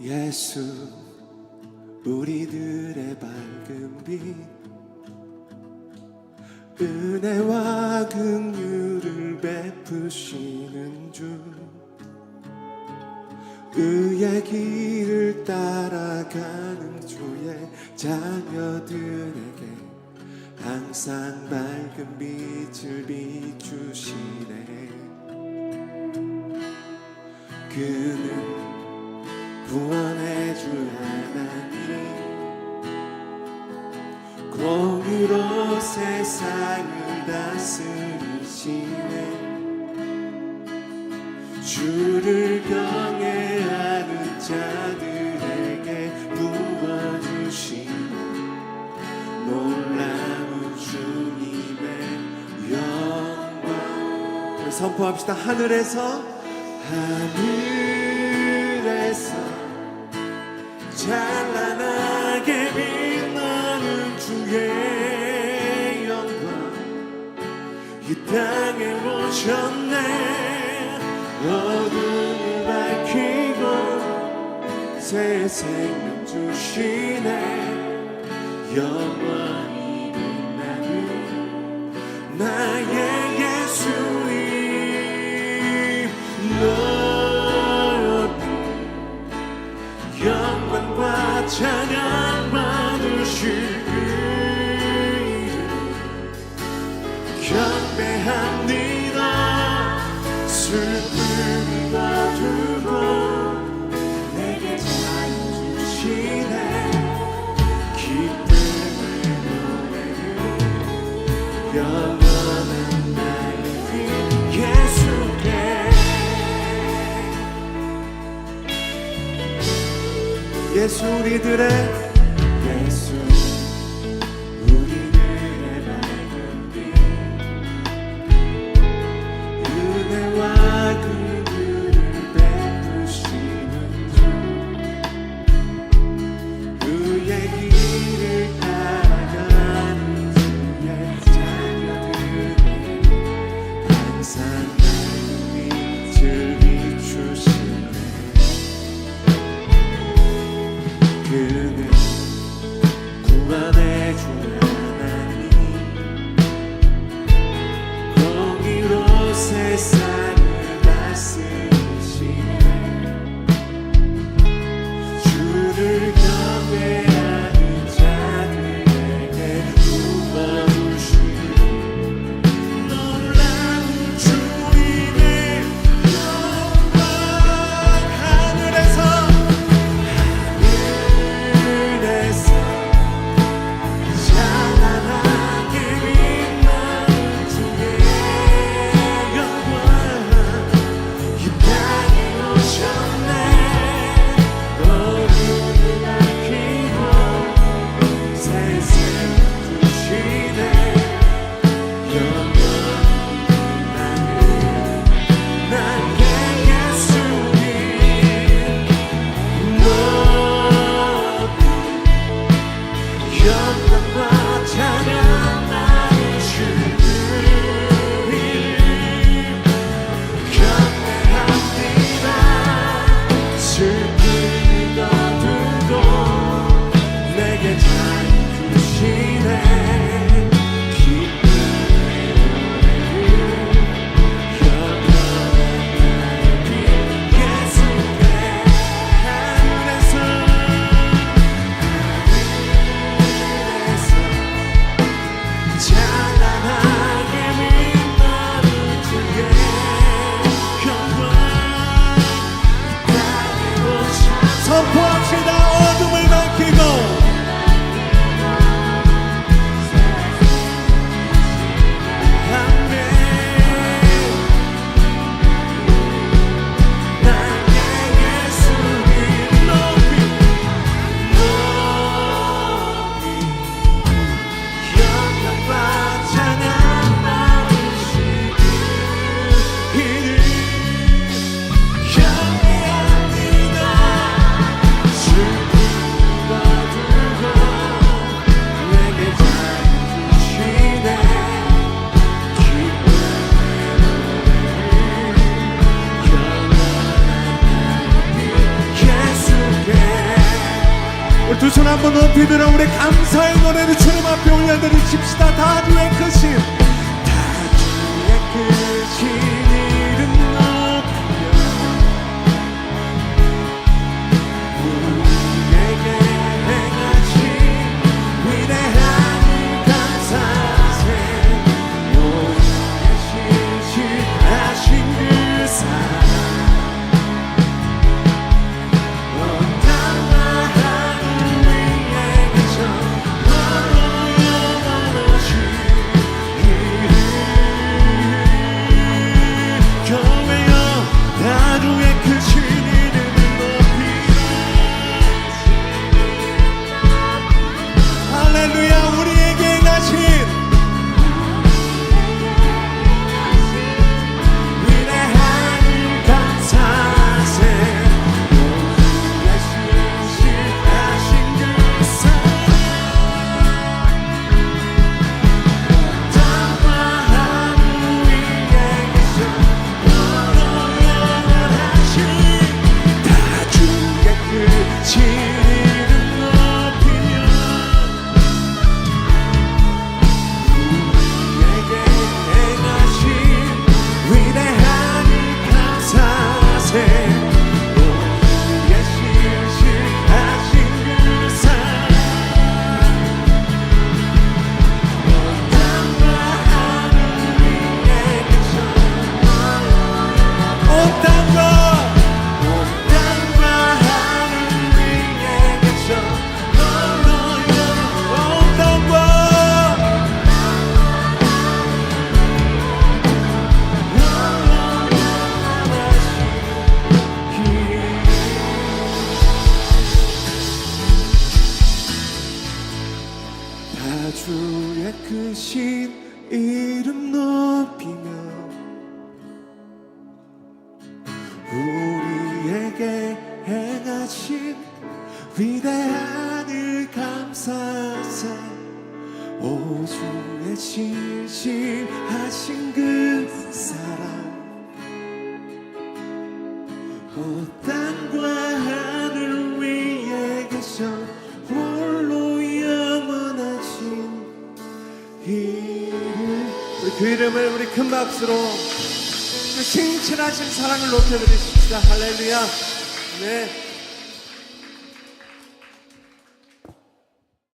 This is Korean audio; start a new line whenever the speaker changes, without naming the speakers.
예수 우리들의 밝은 빛. 은혜와 긍휼을 베푸시는 주. 의의 길을 따라가는 주의 자녀들에게 항상 밝은 빛을 비추시네. 그는 구원의 주 하나님. 공유로 세상을 다스리시네. 주를 경외하는 자들에게 부어주신 놀라운 주님의 영광. 선포합시다. 하늘에서 하늘 찬란하게 빛나는 주의 영광. 이 땅에 오셨네. 어둠을 밝히고 새 생명 주시네. 영원히 빛나는 나의 예수님 예수 우리들의 한번 높이 들어 우리 감사의 노래를 주님 앞에 올려드리십시다. 다 주의 크신 주의 크신 이름 높이며 우리에게 행하신 위대한 일 감사세. 오 주의 신실하신 그 사랑 그 이름을 우리 큰 박수로 그 신실하신 사랑을 높여드리십시다. 할렐루야. 네